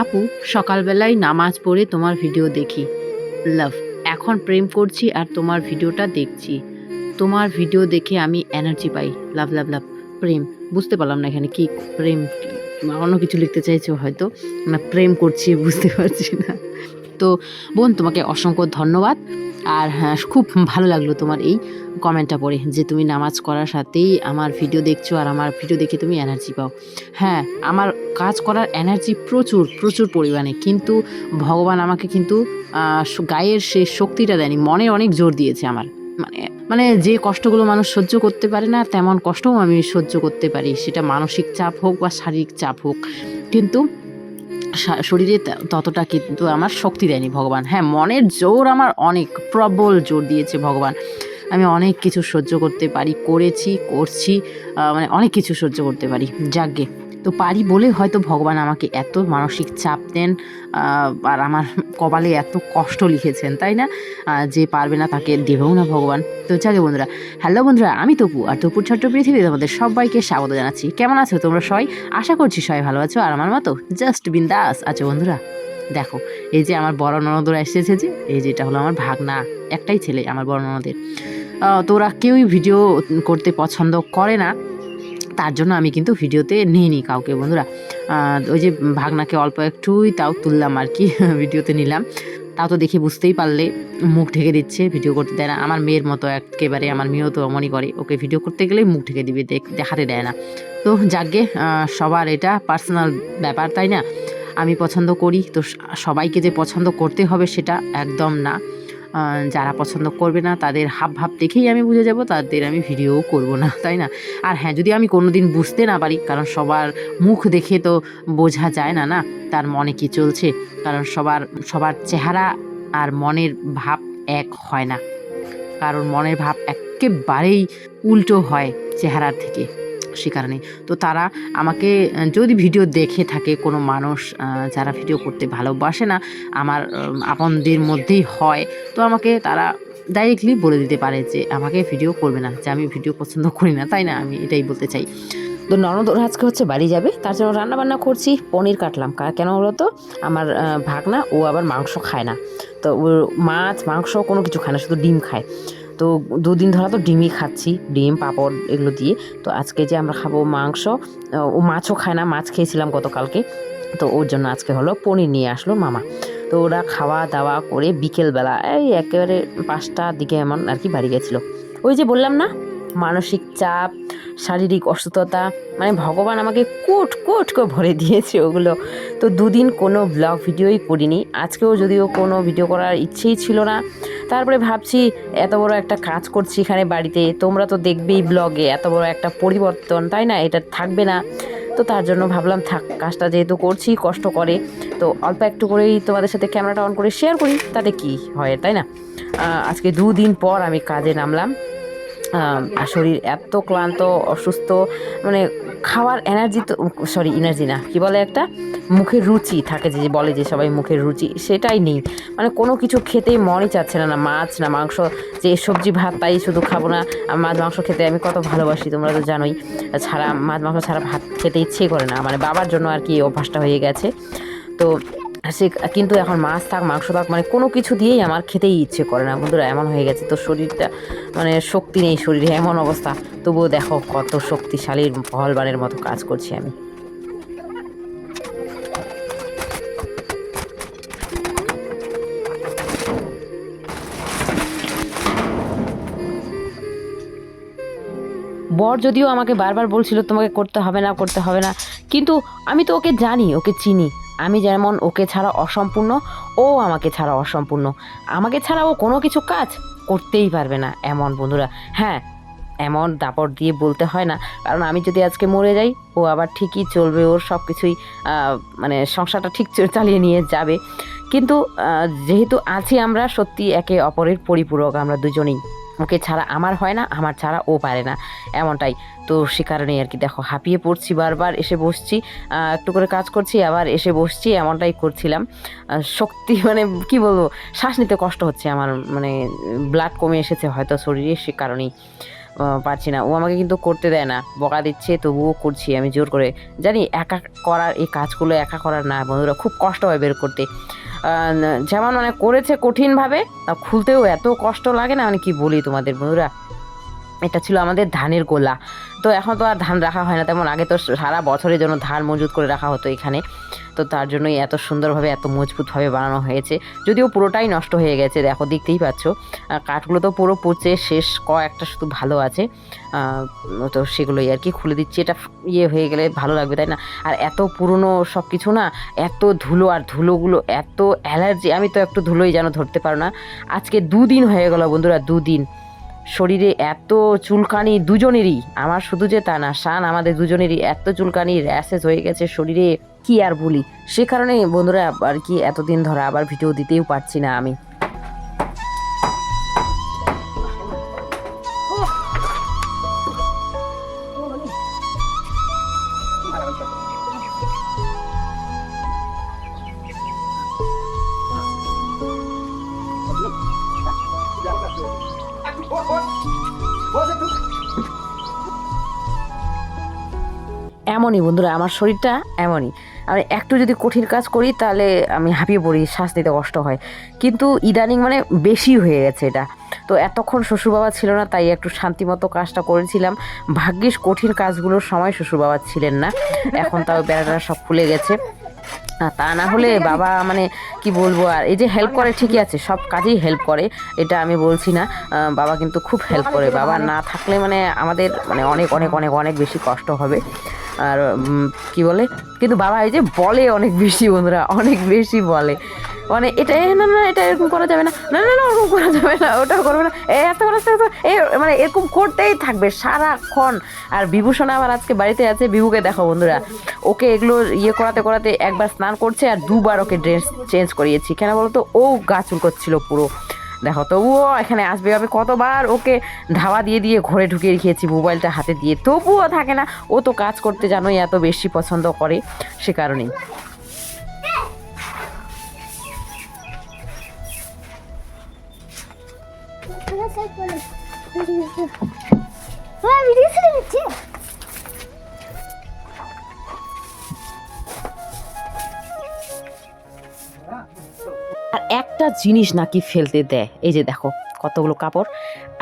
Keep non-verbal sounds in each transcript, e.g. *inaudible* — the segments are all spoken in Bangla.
আপু, সকালবেলায় নামাজ পড়ে তোমার ভিডিও দেখি। লাভ, এখন প্রেম করছি আর তোমার ভিডিওটা দেখছি। তোমার ভিডিও দেখে আমি এনার্জি পাই। লাভ লাভ লাভ, প্রেম, বুঝতে পারলাম না এখানে কি প্রেম, অন্য কিছু লিখতে চাইছো হয়তো। না, প্রেম করছি, বুঝতে পারছি না। তো বোন, তোমাকে অসংখ্য ধন্যবাদ। আর হ্যাঁ খুব ভালো লাগল তোমার এই কমেন্টটা পড়ে যে তুমি নামাজ করার সাথেই আমার ভিডিও দেখছ আর আমার ভিডিও দেখে তুমি এনার্জি পাও। হ্যাঁ আমার কাজ করার এনার্জি প্রচুর প্রচুর পরিমাণে। কিন্তু ভগবান আমাকে কিন্তু গায়ের সে শক্তিটা দেয়নি মনে অনেক জোর দিয়েছে আমার। মানে মানে যে কষ্টগুলো মানুষ সহ্য করতে পারে না, তেমন কষ্টও আমি সহ্য করতে পারি। সেটা মানসিক চাপ হোক বা শারীরিক চাপ হোক। কিন্তু শরীরে ততটা কিন্তু আমার শক্তি দেয়নি ভগবান। হ্যাঁ মনের জোর আমার অনেক, প্রবল জোর দিয়েছে ভগবান। আমি অনেক কিছু সহ্য করতে পারি, করেছি, করছি মানে অনেক কিছু সহ্য করতে পারি। যাগ্গে তো পারি বলে হয়তো ভগবান আমাকে এত মানসিক চাপ দেন আর আমার কপালে এত কষ্ট লিখেছেন, তাই না? যে পারবে না তাকে দেবেও না ভগবান। তো যাকে বন্ধুরা, হ্যালো বন্ধুরা, আমি তপু, আর তপুর ছোট্ট পৃথিবীতে তোমাদের সবাইকে স্বাগত জানাচ্ছি। কেমন আছো তোমরা সবাই? আশা করছি সবাই ভালো আছো, আর আমার মতো জাস্ট বিন্দাস আছো বন্ধুরা। দেখো, এই যে আমার বড় ননদরা এসেছে যে, এই যে এটা হলো আমার ভাগনা, একটাই ছেলে আমার বড় ননদের। তো ওরা কেউই ভিডিও করতে পছন্দ করে না। তার জন্য আমি কিন্তু ভিডিওতে নিইনি কাউকে বন্ধুরা। ওই যে ভাগনাকে অল্প একটুই তাও তুললাম আর কি *laughs* ভিডিওতে নিলাম। তাও তো দেখে বুঝতেই পারলে মুখ ঢেকে দিচ্ছে ভিডিও করতে দেয় না। আমার মেয়ের মতো একেবারে আমার মেয়েও তো অমনই করে। ওকে ভিডিও করতে গেলেই মুখ ঢেকে দিবে দেখ- দেখাতে দেয় না। তো আহ, সবার এটা পার্সোনাল ব্যাপার তাই না? আমি পছন্দ করি তো সবাইকে যে পছন্দ করতে হবে সেটা একদম না। যারা পছন্দ করবে না, তাদের হাব ভাব দেখেই আমি বুঝে যাব, তাদের আমি ভিডিও করব না, *laughs* তাই না? আর হ্যাঁ যদি আমি কোনো দিন বুঝতে না পারি, কারণ সবার মুখ দেখে তো বোঝা যায় না না? তার মনে কি চলছে? কারণ সবার সবার চেহারা আর মনের ভাব এক হয় না। কারণ মনের ভাব একেবারেই উল্টো হয় চেহারার থেকে। সে কারণে। তো তারা আমাকে, যদি ভিডিও দেখে থাকে কোনো মানুষ যারা ভিডিও করতে ভালোবাসে না, আমার আপনদের মধ্যেই হয়, তো আমাকে তারা ডাইরেক্টলি বলে দিতে পারে যে, আমাকে ভিডিও করবে না, যে আমি ভিডিও পছন্দ করি না। তাই না? আমি এটাই বলতে চাই। তো ননদ, ওরা আজকে হচ্ছে বাড়ি যাবে, তার জন্য রান্না বান্না করছি, পনির কাটলাম। কেন বলো তো? আমার ভাগনা, ও আবার মাংস খায় না। তো ও মাছ, মাংস কোনো কিছু খায় না, শুধু ডিম খায়। তো দুদিন ধরা তো ডিমই খাচ্ছি, ডিম, পাঁপড় এগুলো দিয়ে। তো আজকে যে আমরা খাব মাংস ও মাছও খায় না, মাছ খেয়েছিলাম গতকালকে। তো ওর জন্য আজকে হলো পনির নিয়ে আসলো মামা। তো ওরা খাওয়া দাওয়া করে বিকেলবেলা, এই একেবারে পাঁচটার দিকে এমন আর কি বাড়ি গেছিল। ওই যে বললাম না, মানসিক চাপ, শারীরিক অসুস্থতা মানে ভগবান আমাকে কোট কোট করে ভরে দিয়েছে ওগুলো। তো দুদিন কোনো ব্লগ ভিডিওই করিনি। আজকেও যদিও কোনো ভিডিও করার ইচ্ছেই ছিল না তারপরে ভাবছি, এত বড় একটা কাজ করছি এখানে বাড়িতে। তোমরা তো দেখবেই ব্লগে এত বড় একটা পরিবর্তন, তাই না? এটা থাকবে না। তো তার জন্য ভাবলাম, থাক, কাজটা যেহেতু করছি, কষ্ট করে। তো অল্প একটু করেই তোমাদের সাথে ক্যামেরাটা অন করে শেয়ার করি, তাতে কি হয়, তাই না? আজকে দুদিন পর আমি কাজে নামলাম। আর শরীর এত ক্লান্ত, অসুস্থ মানে খাওয়ার এনার্জি তো সরি এনার্জি না। কী বলে একটা? মুখের রুচি থাকে যে বলে যে সবাই মুখের রুচি, সেটাই নেই। মানে কোনো কিছু খেতেই মনই চাচ্ছে না না মাছ, না মাংস, যে সবজি, ভাত, তাই শুধু খাব না। মাছ, মাংস খেতে আমি কত ভালোবাসি, তোমরা তো জানোই। ছাড়া মাছ, মাংস, ছাড়া ভাত খেতে ইচ্ছে করে না। মানে বাবার জন্য আর কি অভ্যাসটা হয়ে গেছে। তো সে কিন্তু এখন মাছ থাক, মাংস থাক মানে কোনো কিছু দিয়েই আমার খেতেই ইচ্ছে করে না। বন্ধুরা, এমন হয়ে গেছে তো শরীরটা মানে শক্তি নেই শরীরে, এমন অবস্থা। তবুও দেখো কত শক্তিশালীর ভলবানের মতো কাজ করছি আমি। বর যদিও আমাকে বারবার বলছিল, তোমাকে করতে হবে না, করতে হবে না, কিন্তু আমি তো ওকে জানি, ওকে চিনি। আমি যেমন ওকে ছাড়া অসম্পূর্ণ, ও আমাকে ছাড়া অসম্পূর্ণ। আমাকে ছাড়া ও কোনো কিছু কাজ করতেই পারবে না এমন বন্ধুরা। হ্যাঁ এমন দাপট দিয়ে বলতে হয় না, কারণ আমি যদি আজকে মরে যাই, ও আবার ঠিকই চলবে, ওর সব কিছুই মানে সংসারটা ঠিক চালিয়ে নিয়ে যাবে। কিন্তু যেহেতু আছি আমরা, সত্যি একে অপরের পরিপূরক আমরা দুজনেই। ওকে ছাড়া আমার হয় না, আমার ছাড়া ও পারে না। এমনটাই। তো সে কারণেই আর কি দেখো, হাঁপিয়ে পড়ছি, বারবার এসে বসছি একটু করে কাজ করছি, আবার এসে বসছি, এমনটাই করছিলাম। শক্তি মানে কি বলব, শ্বাস নিতে কষ্ট হচ্ছে আমার মানে ব্লাড কমে এসেছে হয়তো শরীরে, সে কারণেই। পারছি না। ও আমাকে কিন্তু করতে দেয় না, বকা দিচ্ছে, তবুও করছি আমি জোর করে। জানি একা করার এই কাজগুলো একা করার না, বন্ধুরা, খুব কষ্ট হয় বের করতে। যেমন মানে করেছে কঠিনভাবে খুলতেও এত কষ্ট লাগে না মানে কি বলি তোমাদের বন্ধুরা? এটা ছিল আমাদের ধানের গোলা। তো এখন তো আর ধান রাখা হয় না, তেমন আগে তো সারা বছরের জন্য ধান মজুত করে রাখা হতো এখানে। তো তার জন্যই এত সুন্দরভাবে এত মজবুতভাবে বানানো হয়েছে। যদিও পুরোটাই নষ্ট হয়ে গেছে, দেখো দেখতেই পাচ্ছ। কাঠগুলো তো পুরো পচে শেষ, কয়েকটা শুধু ভালো আছে। তো সেগুলোই আর কি খুলে দিচ্ছি। এটা ইয়ে হয়ে গেলে ভালো লাগবে, তাই না? আর এত পুরনো সব কিছু না, এত ধুলো আর ধুলোগুলো, এত অ্যালার্জি, আমি তো একটু ধুলোই যেন ধরতে পারো না। আজকে দুদিন হয়ে গেল বন্ধুরা, দুদিন। শরীরে এত চুলকানি দুজনেরই। আমার শুধু যে তা না, শান, আমাদের দুজনেরই এত চুলকানি, র্যাশেস হয়ে গেছে শরীরে, কি আর বলি? সে কারণে বন্ধুরা, আর কি এতদিন ধরে আবার ভিডিও দিতেও পারছি না আমি। এমনই বন্ধুরা, আমার শরীরটা এমনই। আমি একটু যদি কঠিন কাজ করি, তাহলে আমি হাঁপিয়ে পড়ি, শ্বাস দিতে কষ্ট হয়। কিন্তু ইদানিং মানে বেশি হয়ে গেছে এটা। তো এতক্ষণ শ্বশুর বাবা ছিল না, তাই একটু শান্তিমতো কাজটা করেছিলাম। ভাগ্যিস কঠিন কাজগুলোর সময় শ্বশুর বাবা ছিলেন না। এখন তাও বেড়াটা সব খুলে গেছে। তা না হলে বাবা মানে কি বলব আর, এই যে হেল্প করে ঠিকই আছে, সব কাজেই হেল্প করে, এটা আমি বলছি না বাবা কিন্তু খুব হেল্প করে, বাবা না থাকলে মানে আমাদের মানে অনেক অনেক অনেক অনেক বেশি কষ্ট হবে, আর কি বলে, কিন্তু বাবা এই যে বলে অনেক বেশি বন্ধুরা, অনেক বেশি বলে মানে এটা না না এটা এরকম করা যাবে না। না না না ওরকম করা যাবে না ওটাও করবে না। এ এত করে এত করে, এ মানে এরকম করতেই থাকবে সারাক্ষণ। আর বিভূষণ আবার আজকে বাড়িতে আছে বিভুকে দেখো বন্ধুরা। ওকে এগুলো ইয়ে করাতে করাতে একবার স্নান করছে আর দুবার ওকে ড্রেস চেঞ্জ করিয়েছি। কেন বলতো? ও গা চুল করছিল পুরো। দেখো তবুও এখানে আসবে আমি কতবার ওকে ধাওয়া দিয়ে দিয়ে ঘরে ঢুকিয়ে রেখেছি মোবাইলটা হাতে দিয়ে। তবুও থাকে না ও তো কাজ করতে জানোই এত বেশি পছন্দ করে সে কারণেই। আর একটা জিনিস নাকি ফেলতে দেয়। এই যে দেখো কতগুলো কাপড়।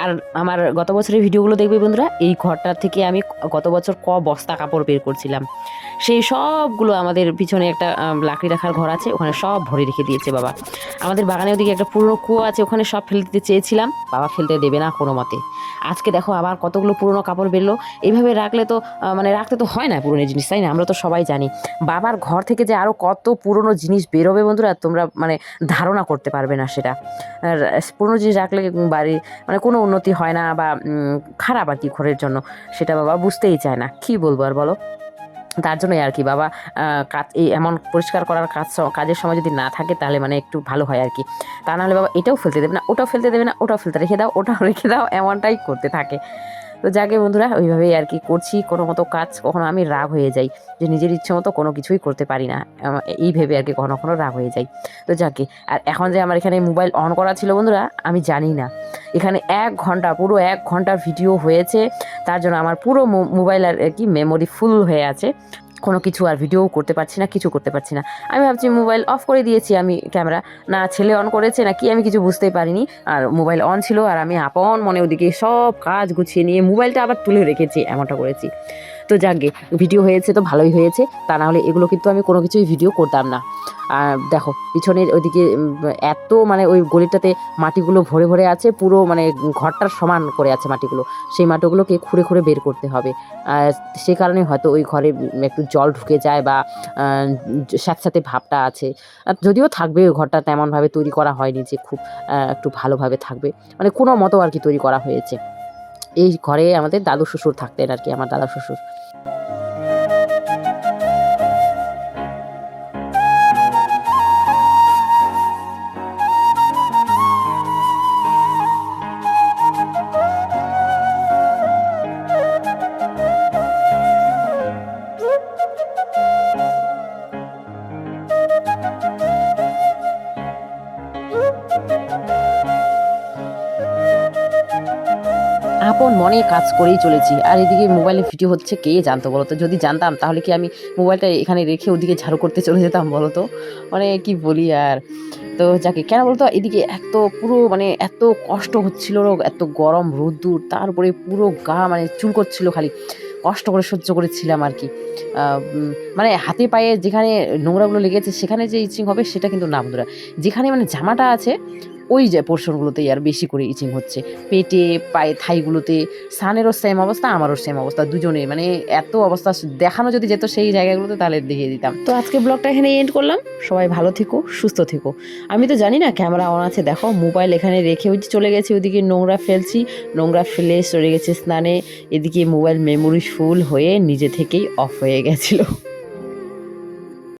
আর আমার গত বছরের ভিডিওগুলো দেখবে বন্ধুরা, এই ঘরটা থেকে আমি গত বছর ক বস্তা কাপড় বের করছিলাম। সেই সবগুলো আমাদের পিছনে একটা লাকড়ি রাখার ঘর আছে, ওখানে সব ভরে রেখে দিয়েছে বাবা। আমাদের বাগানে ওদিকে একটা পুরনো কুয়ো আছে, ওখানে সব ফেলতে দিতে চেয়েছিলাম, বাবা ফেলতে দেবে না কোনো মতে। আজকে দেখো আবার কতগুলো পুরনো কাপড় বেরলো। এইভাবে রাখলে তো মানে রাখতে তো হয় না পুরনো জিনিস, তাই না? আমরা তো সবাই জানি। বাবার ঘর থেকে যে আরও কত পুরনো জিনিস বেরোবে বন্ধুরা, তোমরা মানে ধারণা করতে পারবে না সেটা। আর পুরনো জিনিস রাখলে বাড়ি মানে কোনো উন্নতি হয় না বা খারাপ আর কি ঘরের জন্য, সেটা বাবা বুঝতেই চায় না। কি বলব আর বলো? তার জন্যই আর কি বাবা কাজ, এই এমন পরিষ্কার করার কাজ কাজের সময় যদি না থাকে, তাহলে মানে একটু ভালো হয় আর কি। তা নাহলে বাবা এটাও ফেলতে দেবে না, ওটাও ফেলতে দেবে না, ওটাও ফেলতে রেখে দাও, ওটাও রেখে দাও, এমনটাই করতে থাকে। তো যাকে বন্ধুরা, ওইভাবেই আর কি করছি। কোনো মতো কাজ কখনো আমি রাগ হয়ে যাই, যে নিজের ইচ্ছে মতো কোনো কিছুই করতে পারি না। এই ভেবে আর কি কখনো কখনো রাগ হয়ে যাই। তো যাকে, আর এখন যে আমার এখানে মোবাইল অন করা ছিল বন্ধুরা, আমি জানি না। এখানে এক ঘণ্টা, পুরো এক ঘণ্টার ভিডিও হয়েছে। তার জন্য আমার পুরো মোবাইল আর কি মেমোরি ফুল হয়ে আছে। কোনো কিছু আর ভিডিও করতে পারছি না, কিছু করতে পারছি না। আমি ভাবছি মোবাইল অফ করে দিয়েছি আমি ক্যামেরা না, ছেলে অন করেছে না কি আমি কিছু বুঝতেই পারিনি। আর মোবাইল অন ছিল আর আমি আপন মনে ওদিকে সব কাজ গুছিয়ে নিয়ে মোবাইলটা আবার তুলে রেখেছি, এমনটা করেছি। তো যাকগে ভিডিও হয়েছে তো ভালোই হয়েছে, তা না হলে এগুলো কিন্তু আমি কোনো কিছুই ভিডিও করতাম না। আর দেখো, পিছনের ওইদিকে এত মানে ওই গলিটাতে মাটিগুলো ভরে ভরে আছে, পুরো মানে ঘরটার সমান করে আছে মাটিগুলো। সেই মাটিগুলোকে খুঁড়ে খুঁড়ে বের করতে হবে। সে কারণে হয়তো ওই ঘরে একটু জল ঢুকে যায় বা স্যাঁতস্যাঁতে ভাবটা আছে। যদিও থাকবে ওই ঘরটা, তেমনভাবে তৈরি করা হয়নি যে খুব একটু ভালোভাবে থাকবে। মানে কোনো মতো আর কি তৈরি করা হয়েছে। এই ঘরে আমাদের দাদু শ্বশুর থাকতেন আর কি আমার দাদা শ্বশুর। আপন মনে কাজ করেই চলেছি। আর এদিকে মোবাইলে ভিডিও হচ্ছে কে জানতো বলো তো? যদি জানতাম তাহলে কি আমি মোবাইলটা এখানে রেখে ওদিকে ঝাড়ু করতে চলে যেতাম বলো তো? মানে কি বলি আর? তো যাকে, কেন বলতো এদিকে এত পুরো মানে এত কষ্ট হচ্ছিল এত গরম, রোদ্দুর, তারপরে পুরো গা মানে চুল করছিল খালি। কষ্ট করে সহ্য করেছিলাম আর কি। মানে হাতে পায়ে যেখানে নোংরাগুলো লেগেছে সেখানে যে ইচিং হবে সেটা কিন্তু না বন্ধুরা। যেখানে মানে জামাটা আছে ওই যে পোর্শনগুলোতেই আর বেশি করে ইচিং হচ্ছে। পেটে, পায়ে, থাইগুলোতে সানেরও সেম অবস্থা, আমারও সেম অবস্থা দুজনে মানে এত অবস্থা, দেখানো যদি যেত সেই জায়গাগুলোতে তাহলে দেখিয়ে দিতাম। তো আজকে ব্লগটা এখানে এন্ড করলাম। সবাই ভালো থেকো, সুস্থ থেকো। আমি তো জানি না ক্যামেরা অন আছে, দেখো। মোবাইল এখানে রেখে ওই চলে গেছি ওদিকে নোংরা ফেলছি। নোংরা ফেলে চলে গেছে স্নানে। এদিকে মোবাইল মেমোরি ফুল হয়ে নিজে থেকেই অফ হয়ে গেছিল।